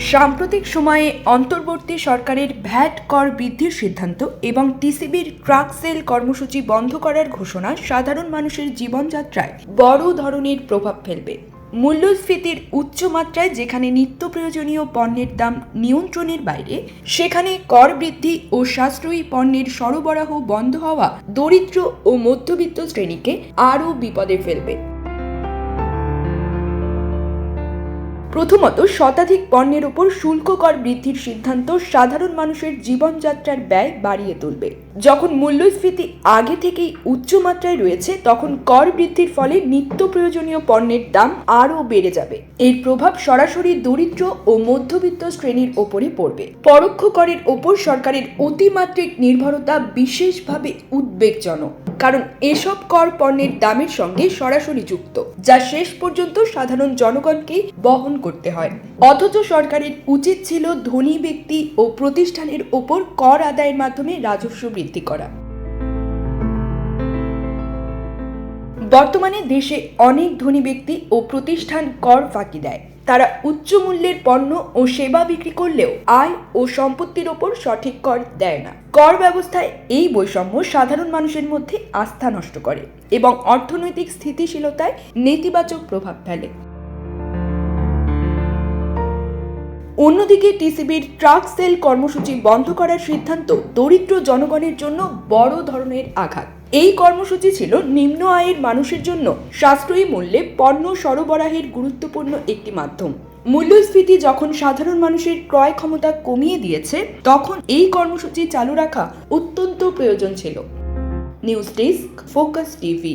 সাম্প্রতিক সময়ে অন্তর্বর্তী সরকারের ভ্যাট কর বৃদ্ধির সিদ্ধান্ত এবং টিসিবির ট্রাক সেল কর্মসূচি বন্ধ করার ঘোষণা সাধারণ মানুষের জীবনযাত্রায় বড় ধরনের প্রভাব ফেলবে। মূল্যস্ফীতির উচ্চমাত্রায় যেখানে নিত্য প্রয়োজনীয় পণ্যের দাম নিয়ন্ত্রণের বাইরে, সেখানে কর বৃদ্ধি ও সাশ্রয়ী পণ্যের সরবরাহ বন্ধ হওয়া দরিদ্র ও মধ্যবিত্ত শ্রেণীকে আরও বিপদে ফেলবে। প্রথমত শতাধিক পণ্যের ওপর শুল্ক কর বৃদ্ধির সিদ্ধান্ত সাধারণ মানুষের জীবনযাত্রার ব্যয় বাড়িয়ে তুলবে। যখন মূল্যস্ফীতি আগে থেকেই উচ্চমাত্রায় রয়েছে, তখন কর বৃদ্ধির ফলে নিত্য প্রয়োজনীয় পণ্যের দাম আরও বেড়ে যাবে। এর প্রভাব সরাসরি দরিদ্র ও মধ্যবিত্ত শ্রেণির ওপরে পড়বে। পরোক্ষ করের ওপর সরকারের অতিমাত্রিক নির্ভরতা বিশেষভাবে উদ্বেগজনক। কারণ এসব কর পণ্যের দামের সঙ্গে সরাসরি যুক্ত, যা শেষ পর্যন্ত সাধারণ জনগণকেই বহন করতে হয়। অথচ সরকারের উচিত ছিল ধনী ব্যক্তি ও প্রতিষ্ঠানের ওপর কর আদায়ের মাধ্যমে রাজস্ব বৃদ্ধি করা। বর্তমানে দেশে অনেক ধনী ব্যক্তি ও প্রতিষ্ঠান কর ফাঁকি দেয়। তারা উচ্চ মূল্যের পণ্য ও সেবা বিক্রি করলেও আয় ও সম্পত্তির ওপর সঠিক কর দেয় না। কর ব্যবস্থায় এই বৈষম্য সাধারণ মানুষের মধ্যে আস্থা নষ্ট করে এবং অর্থনৈতিক স্থিতিশীলতায় নেতিবাচক প্রভাব ফেলে। অন্যদিকে টিসিবির ট্রাক সেল কর্মসূচি বন্ধ করার সিদ্ধান্ত দরিদ্র জনগণের জন্য বড় ধরনের আঘাত। এই কর্মসূচি ছিল নিম্ন আয়ের মানুষের জন্য সাশ্রয়ী মূল্যে পণ্য সরবরাহের গুরুত্বপূর্ণ একটি মাধ্যম। মূল্যস্ফীতি যখন সাধারণ মানুষের ক্রয় ক্ষমতা কমিয়ে দিয়েছে, তখন এই কর্মসূচি চালু রাখা অত্যন্ত প্রয়োজন ছিল। News desk, Focus TV.